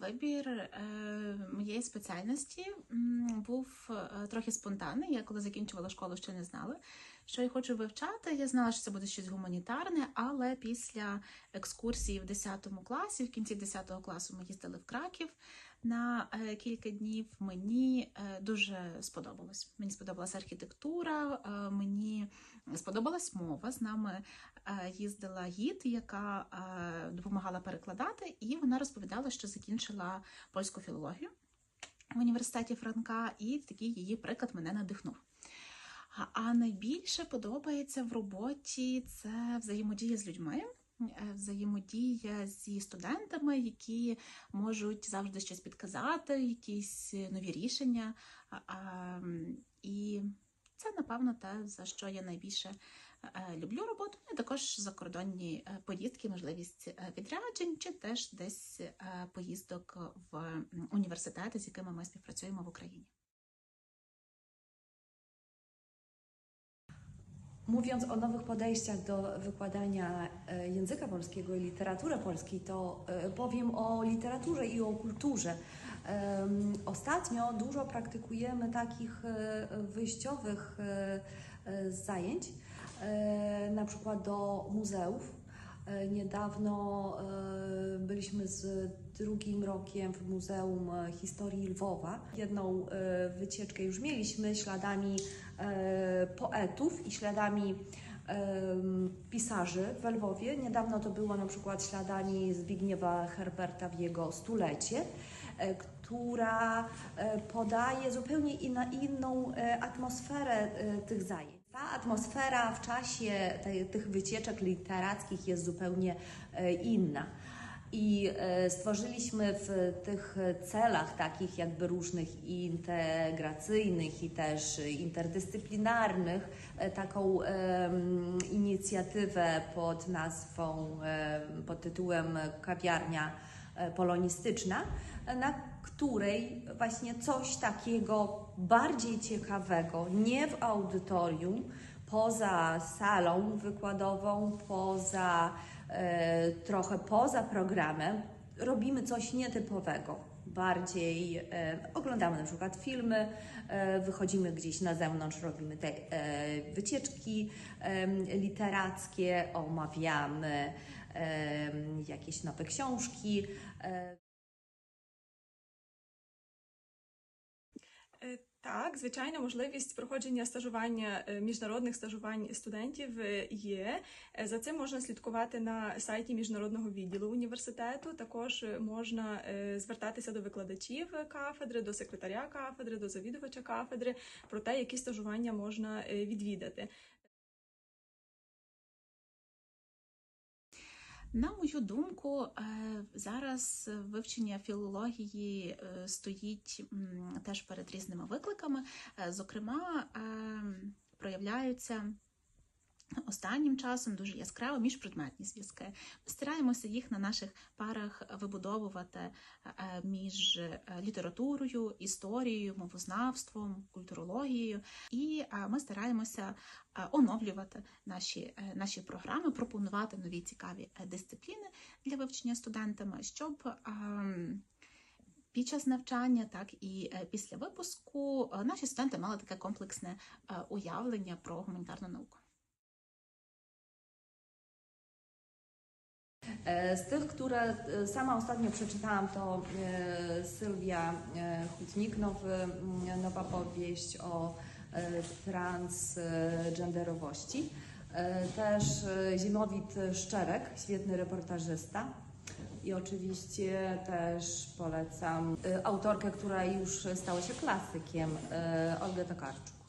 Вибір е, моєї спеціальності був е, трохи спонтанний. Я коли закінчувала школу, ще не знала, що я хочу вивчати. Я знала, що це буде щось гуманітарне, але після екскурсії в 10 класі, в кінці 10 класу, ми їздили в Краків на е, кілька днів. Мені е, дуже сподобалось. Мені сподобалася архітектура, е, мені сподобалась мова. З нами їздила гід, яка допомагала перекладати, і вона розповідала, що закінчила польську філологію в університеті Франка, і такий її приклад мене надихнув. А найбільше подобається в роботі це взаємодія з людьми. Е, Взаємодія зі студентами, які можуть завжди щось підказати, якісь нові рішення. І це, напевно, те, за що я найбільше е, люблю роботу, і також закордонні е, поїздки, можливість відряджень, чи теж десь поїздок в університети, з якими ми співпрацюємо в Україні. Mówiąc o nowych podejściach do wykładania e, języka polskiego i literatury polskiej, to e, powiem o literaturze i o kulturze. Ostatnio dużo praktykujemy takich e, wyjściowych zajęć, na przykład do muzeów. E, Niedawno e, byliśmy z drugim rokiem w Muzeum e, Historii Lwowa. Jedną wycieczkę już mieliśmy śladami poetów i śladami pisarzy w Lwowie. Niedawno to było na przykład śladami Zbigniewa Herberta w jego stulecie, która podaje zupełnie inna, inną atmosferę tych zajęć. Ta atmosfera w czasie tych wycieczek literackich jest zupełnie e, inna. I e, stworzyliśmy w tych celach takich jakby różnych i integracyjnych i też interdyscyplinarnych e, taką inicjatywę pod nazwą, pod tytułem Kawiarnia Polonistyczna, e, na której właśnie coś takiego bardziej ciekawego, nie w audytorium, poza salą wykładową, poza e, trochę poza programem, robimy coś nietypowego. Bardziej e, oglądamy na przykład filmy, e, wychodzimy gdzieś na zewnątrz, robimy te e, wycieczki literackie, omawiamy jakieś nowe książki. Так, звичайно, можливість проходження стажування е, міжнародних стажувань студентів е, є. Е, За цим можна слідкувати на сайті міжнародного відділу університету. Також можна звертатися до викладачів кафедри, до секретаря кафедри, до завідувача кафедри про те, які стажування можна відвідати. На мою думку, е, зараз вивчення філології е, стоїть теж перед різними викликами. Е, Зокрема, проявляються останнім часом дуже яскраво міжпредметні зв'язки. Ми стараємося їх на наших парах вибудовувати е, між е, літературою, історією, мовознавством, культурологією, і е, ми стараємося оновлювати наші, наші програми, пропонувати нові цікаві дисципліни для вивчення студентами, щоб ем, під час навчання, так і після випуску наші студенти мали таке комплексне уявлення про гуманітарну науку. Z tych, które e, sama ostatnio przeczytałam, to e, Sylwia e, Hutnik, nowy, mm, nowa powieść o e, transgenderowości. E, Też e, Zimowit Szczerek, świetny reportażysta. I oczywiście też polecam e, autorkę, która już stała się klasykiem, e, Olgę Tokarczuk.